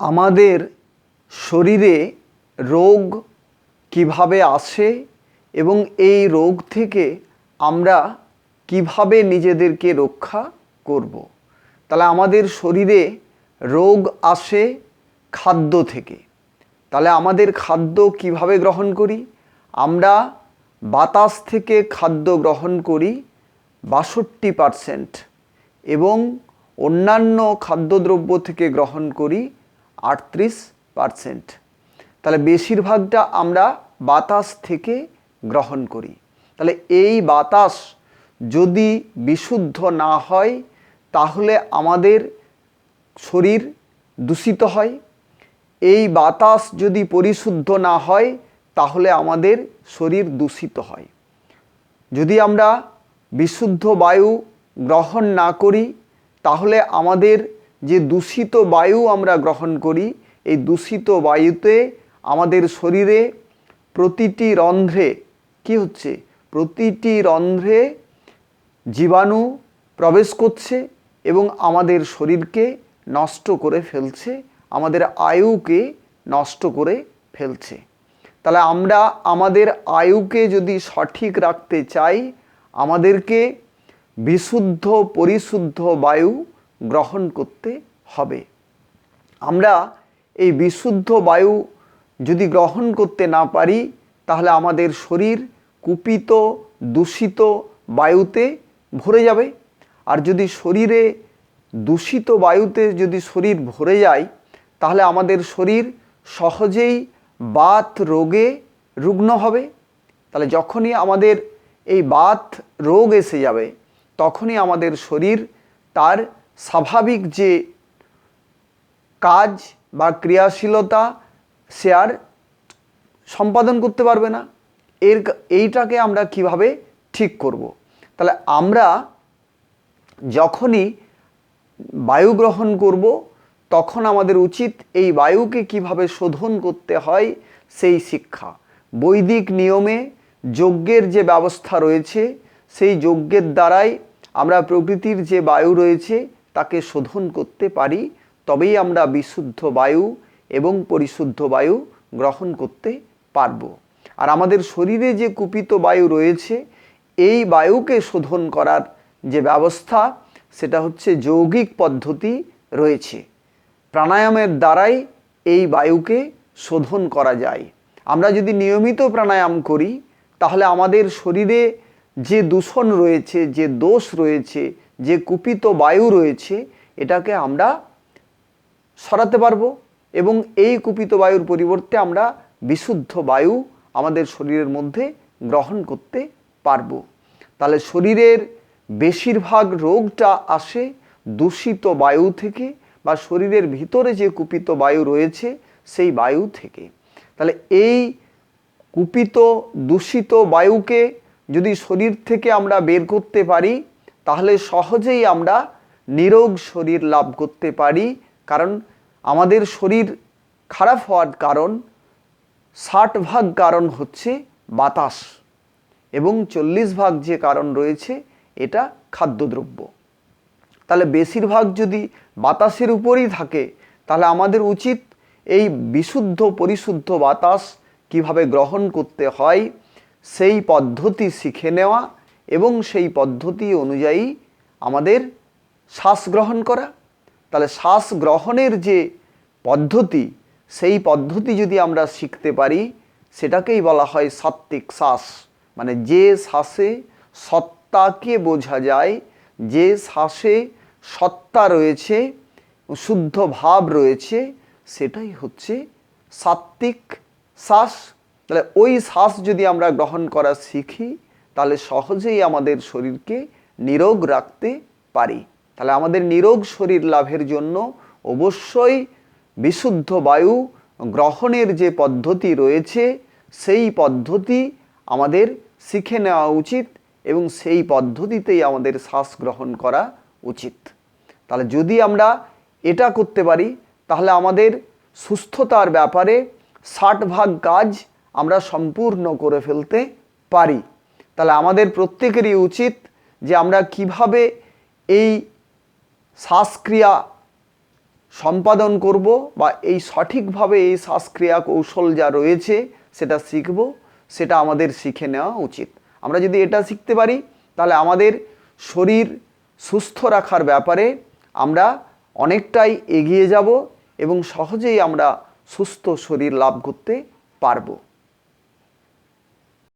আমাদের শরীরে রোগ কীভাবে আসে এবং এই রোগ থেকে আমরা কীভাবে নিজেদেরকে রক্ষা করব। তাহলে আমাদের শরীরে রোগ আসে খাদ্য থেকে তাহলে আমাদের খাদ্য কীভাবে গ্রহণ করি আমরা বাতাস থেকে খাদ্য গ্রহণ করি বাষট্টি পারসেন্ট এবং অন্যান্য খাদ্যদ্রব্য থেকে গ্রহণ করি আটত্রিশ পারসেন্ট তাহলে বেশিরভাগটা আমরা বাতাস থেকে গ্রহণ করি। তাহলে এই বাতাস যদি বিশুদ্ধ না হয়, তাহলে আমাদের শরীর দূষিত হয়। এই বাতাস যদি পরিশুদ্ধ না হয়, তাহলে আমাদের শরীর দূষিত হয়। যদি আমরা বিশুদ্ধ বায়ু গ্রহণ না করি, তাহলে আমাদের যে দূষিত বায়ু আমরা গ্রহণ করি, এই দূষিত বায়ুতে আমাদের শরীরে প্রতিটি রন্ধ্রে কি হচ্ছে? প্রতিটি রন্ধ্রে জীবাণু প্রবেশ করছে এবং আমাদের শরীরকে নষ্ট করে ফেলছে, আমাদের আয়ুকে নষ্ট করে ফেলছে। তাহলে আমরা আমাদের আয়ুকে যদি সঠিক রাখতে চাই, আমাদেরকে বিশুদ্ধ, পরিশুদ্ধ বায়ু গ্রহণ করতে হবে। আমরা এই বিশুদ্ধ বায়ু যদি গ্রহণ করতে না পারি, তাহলে আমাদের শরীর কুপিত, দূষিত বায়ুতে ভরে যাবে। আর যদি শরীরে দূষিত বায়ুতে যদি শরীর ভরে যায়, তাহলে আমাদের শরীর সহজেই বাত রোগে রুগ্ন হবে। তাহলে যখনই আমাদের এই বাত রোগ এসে যাবে, তখনই আমাদের শরীর তার স্বাভাবিক যে কাজ বা ক্রিয়াশীলতা সে আর সম্পাদন করতে পারবে না এর এইটাকে আমরা কীভাবে ঠিক করব। তাহলে আমরা যখনই বায়ু গ্রহণ করব, তখন আমাদের উচিত এই বায়ুকে কীভাবে শোধন করতে হয় সেই শিক্ষা বৈদিক নিয়মে যজ্ঞের যে ব্যবস্থা রয়েছে, সেই যজ্ঞের দ্বারাই আমরা প্রকৃতির যে বায়ু রয়েছে তাকে শোধন করতে পারি, তবেই আমরা বিশুদ্ধ বায়ু এবং পরিশুদ্ধ বায়ু গ্রহণ করতে পারব। আর আমাদের শরীরে যে কুপিত বায়ু রয়েছে, এই বায়ুকে শোধন করার যে ব্যবস্থা, সেটা হচ্ছে যৌগিক পদ্ধতি রয়েছে। প্রাণায়ামের দ্বারাই এই বায়ুকে শোধন করা যায়। আমরা যদি নিয়মিত প্রাণায়াম করি, তাহলে আমাদের শরীরে যে দূষণ রয়েছে, যে দোষ রয়েছে যে কুপিত বায়ু রয়েছে, এটাকে আমরা সরাতে পারব এবং এই কুপিত বায়ুর পরিবর্তে আমরা বিশুদ্ধ বায়ু আমাদের শরীরের মধ্যে গ্রহণ করতে পারব। তাহলে শরীরের বেশিরভাগ রোগটা আসে দূষিত বায়ু থেকে বা শরীরের ভিতরে যে কুপিত বায়ু রয়েছে সেই বায়ু থেকে। তাহলে এই কুপিত দূষিত বায়ুকে যদি শরীর থেকে আমরা বের করতে পারি তাহলে সহজেই আমরা নিরোগ শরীর লাভ করতে পারি। কারণ আমাদের শরীর খারাপ হওয়ার কারণ, ষাট ভাগ কারণ হচ্ছে বাতাস এবং চল্লিশ ভাগ যে কারণ রয়েছে, এটা খাদ্যদ্রব্য। তাহলে বেশিরভাগ যদি বাতাসের উপরই থাকে, তাহলে আমাদের উচিত এই বিশুদ্ধ পরিশুদ্ধ বাতাস কীভাবে গ্রহণ করতে হয়, সেই পদ্ধতি শিখে নেওয়া এবং সেই পদ্ধতি অনুযায়ী আমাদের শ্বাস গ্রহণ করা। তাহলে শ্বাস গ্রহণের যে পদ্ধতি, সেই পদ্ধতি যদি আমরা শিখতে পারি, সেটাকেই বলা হয় সাত্ত্বিক শ্বাস। মানে যে শ্বাসে সত্তাকে বোঝা যায়, যে শ্বাসে সত্তা রয়েছে, শুদ্ধ ভাব রয়েছে, সেটাই হচ্ছে সাত্ত্বিক শ্বাস। তাহলে ওই শ্বাস যদি আমরা গ্রহণ করা শিখি তাহলে সহজেই আমাদের শরীরকে নিরোগ রাখতে পারি। তাহলে আমাদের নিরোগ শরীর লাভের জন্য অবশ্যই বিশুদ্ধ বায়ু গ্রহণের যে পদ্ধতি রয়েছে, সেই পদ্ধতি আমাদের শিখে নেওয়া উচিত এবং সেই পদ্ধতিতেই আমাদের শ্বাস গ্রহণ করা উচিত। তাহলে যদি আমরা এটা করতে পারি, তাহলে আমাদের সুস্থতার ব্যাপারে ষাট ভাগ কাজ আমরা সম্পূর্ণ করে ফেলতে পারি। তাহলে আমাদের প্রত্যেকেরই উচিত যে আমরা কীভাবে এই শ্বাসক্রিয়া সম্পাদন করব বা এই সঠিকভাবে এই শ্বাসক্রিয়া কৌশল যা রয়েছে সেটা শিখব, সেটা আমাদের শিখে নেওয়া উচিত। আমরা যদি এটা শিখতে পারি, তাহলে আমাদের শরীর সুস্থ রাখার ব্যাপারে আমরা অনেকটাই এগিয়ে যাব এবং সহজেই আমরা সুস্থ শরীর লাভ করতে পারব।